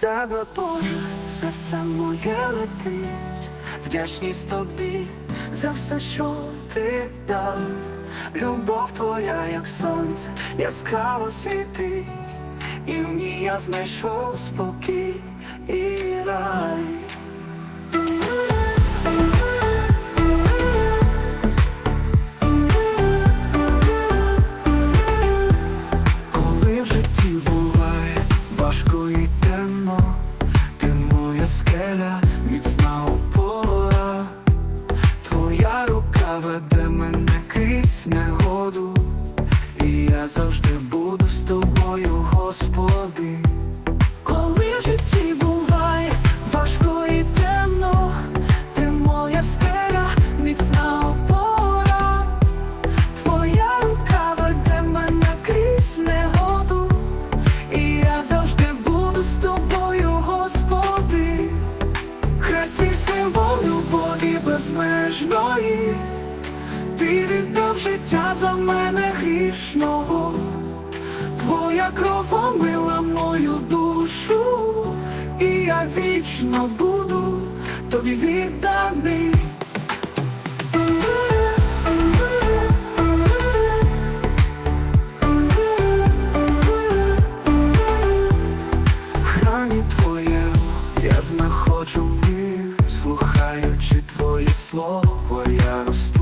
тебе, Боже, серце моє летить, вдячність тобі за все, що ти дав. Любов твоя, як сонце, яскраво світить, і в ній я знайшов спокій і рай. Завжди буду з тобою, Господи. Коли в житті буває важко і темно, ти моя скеля, міцна опора. Твоя рука веде мене крізь негоду, і я завжди буду з тобою, Господи. Хрест твій символ любові безмежної, життя за мене грішного, твоя кров омила мою душу, і я вічно буду тобі відданий. В храмі твоєму я знаходжу мир, слухаючи твоє слово, я росту.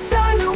it's